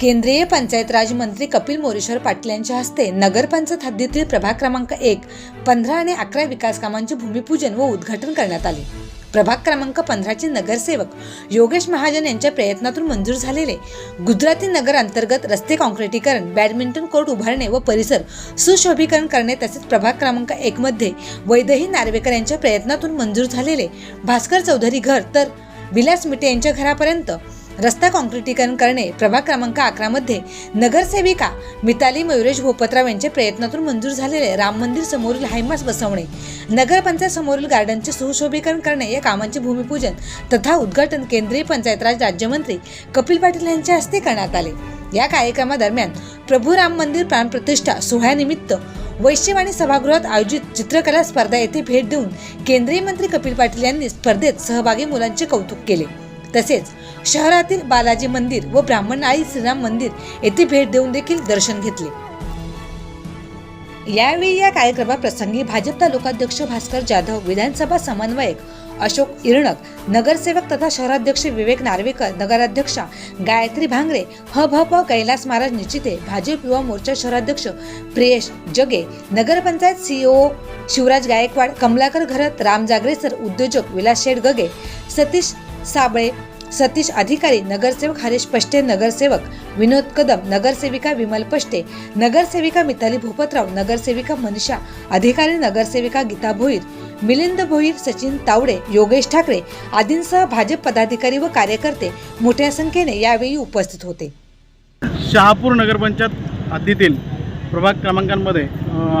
केंद्रीय पंचायत राज मंत्री कपिल मोरेश्वर पाटील यांच्या हस्ते नगरपंचायत हद्दीतील प्रभाग क्रमांक एक पंधरा आणि अकरा विकास कामांचे भूमिपूजन व उद्घाटन करण्यात आले. प्रभाग क्रमांक पंधराचे नगरसेवक योगेश महाजन यांच्या प्रयत्नातून मंजूर झालेले गुजराती नगर अंतर्गत रस्ते कॉन्क्रिटीकरण बॅडमिंटन कोर्ट उभारणे व परिसर सुशोभीकरण करणे तसेच प्रभाग क्रमांक एक मध्ये वैदही नार्वेकर यांच्या प्रयत्नातून मंजूर झालेले भास्कर चौधरी घर तर विलास मिटे यांच्या घरापर्यंत रस्ता काँक्रिटीकरण करणे प्रभाग क्रमांक अकरा मध्ये नगरसेविका मिताली मयुरेश भोपतराव यांच्या प्रयत्नातून मंजूर झालेले राम मंदिर समोरील हायमास बसवणे नगरपंचायत समोरील गार्डनचे सुशोभीकरण करणे या कामांचे भूमिपूजन तथा उद्घाटन केंद्रीय पंचायत राज राज्यमंत्री कपिल पाटील यांच्या हस्ते करण्यात आले. या कार्यक्रमादरम्यान प्रभू राम मंदिर प्राणप्रतिष्ठा सोहळ्यानिमित्त वैश्यवाणी सभागृहात आयोजित चित्रकला स्पर्धा येथे भेट देऊन केंद्रीय मंत्री कपिल पाटील यांनी स्पर्धेत सहभागी मुलांचे कौतुक केले. तसेच शहरातील बालाजी मंदिर व ब्राह्मण आई श्रीराम मंदिर येथे भेट देऊन देखील दर्शन घेतले. यावेळी या कार्यक्रमाप्रसंगी भाजप तालुकाध्यक्ष भास्कर जाधव विधानसभा समन्वयक अशोक इरणक नगरसेवक तथा शहराध्यक्ष विवेक नार्वेकर नगराध्यक्षा गायत्री भांगरे ह भ प कैलास महाराज निश्चिते भाजप युवा मोर्चा शहराध्यक्ष प्रियेश जगे नगरपंचायत सीओ शिवराज गायकवाड कमलाकर घरत राम जागरेसर उद्योजक विलास शेठ गगे सतीश साबळे सतीश अधिकारी नगरसेवक हरीश पष्टे नगरसेवक विनोद कदम नगरसेविका विमल पष्टे नगरसेविका मिताली भूपतराव नगरसेविका मनीषा अधिकारी नगरसेविका गीता भोईर मिलिंद भोईर सचिन तावडे योगेश ठाकरे आदींसह भाजप पदाधिकारी व कार्यकर्ते मोठ्या संख्येने यावेळी उपस्थित होते. शहापूर नगरपंचायत हद्दीतील प्रभाग क्रमांकांमध्ये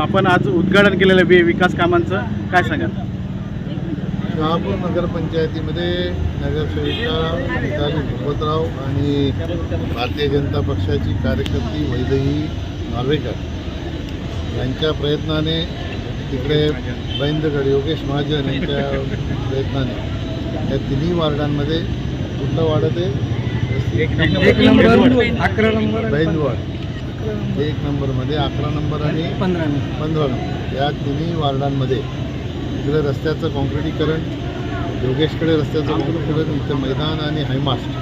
आपण आज उद्घाटन केलेलं विकास कामांचं काय सांगाल? शहापूर नगरपंचायतीमध्ये नगरसेविका मिताली भूपतराव आणि भारतीय जनता पक्षाची कार्यकर्ती वैदेही नार्वेकर यांच्या प्रयत्नाने तिकडे बैंदगड योगेश महाजन यांच्या प्रयत्नाने या तिन्ही वार्डांमध्ये कुठलं वाढत. आहे बैंदवाड एक नंबरमध्ये अकरा नंबर आणि पंधरा नंबर. या तिन्ही वार्डांमध्ये इकडे रस्त्याचं कॉन्क्रिटीकरण योगेशकडे रस्त्याचं कॉन्क्रिटीकरण इथं मैदान आणि हायमास्ट.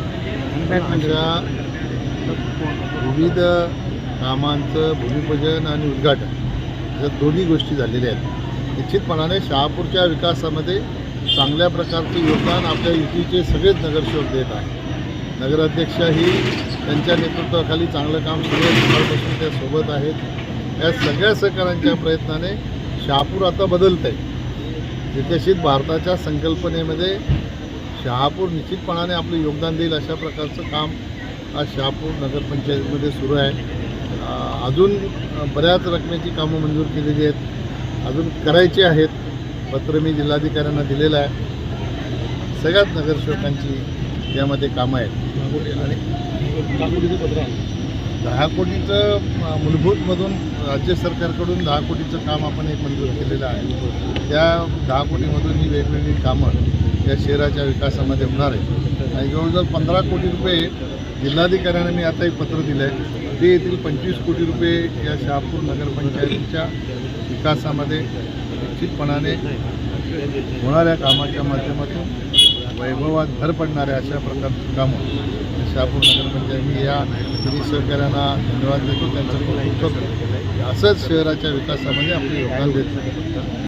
अशा विविध कामांचं भूमिपूजन आणि उद्घाटन या दोन्ही गोष्टी झालेल्या आहेत. निश्चितपणाने शहापूरच्या विकासामध्ये चांगल्या प्रकारचं योगदान आपल्या युतीचे सगळेच नगरसेवक देत आहेत. नगराध्यक्षाही त्यांच्या नेतृत्वाखाली चांगलं काम सुरू आहे त्या सोबत आहेत. या सगळ्या सहकाऱ्यांच्या प्रयत्नाने शहापूर आता बदलत आहे विकसित भारताच्या संकल्पनेमध्ये शहापूर निश्चितपणाने आपलं योगदान देईल अशा प्रकारचं काम आज शहापूर नगरपंचायतीमध्ये सुरू आहे. अजून बऱ्याच रकमेची कामं मंजूर केलेली आहेत. अजून करायची आहेत. पत्र मी जिल्हाधिकाऱ्यांना दिलेलं आहे. सगळ्याच नगरसेवकांची यामध्ये कामं आहेत. आणि दहा कोटीचं मूलभूतमधून राज्य सरकारकडून दहा कोटीचं काम आपण एक मंजूर केलेलं आहे. त्या दहा कोटीमधून ही वेगवेगळी कामं या शहराच्या विकासामध्ये होणार आहे आणि जवळजवळ पंधरा कोटी रुपये जिल्हाधिकाऱ्यांना मी आता एक पत्र दिलं आहे ते येथील पंचवीस कोटी रुपये या शहापूर नगरपंचायतीच्या विकासामध्ये निश्चितपणाने होणाऱ्या कामाच्या माध्यमातून वैभवात भर पडणाऱ्या अशा प्रकारची कामं शहापूर नगरपंचायत म्हणजे या तिन्ही सहकाऱ्यांना धन्यवाद देतो. त्यांचं खूप करतो असंच शहराच्या विकासामध्ये आपलं योगदान देतो.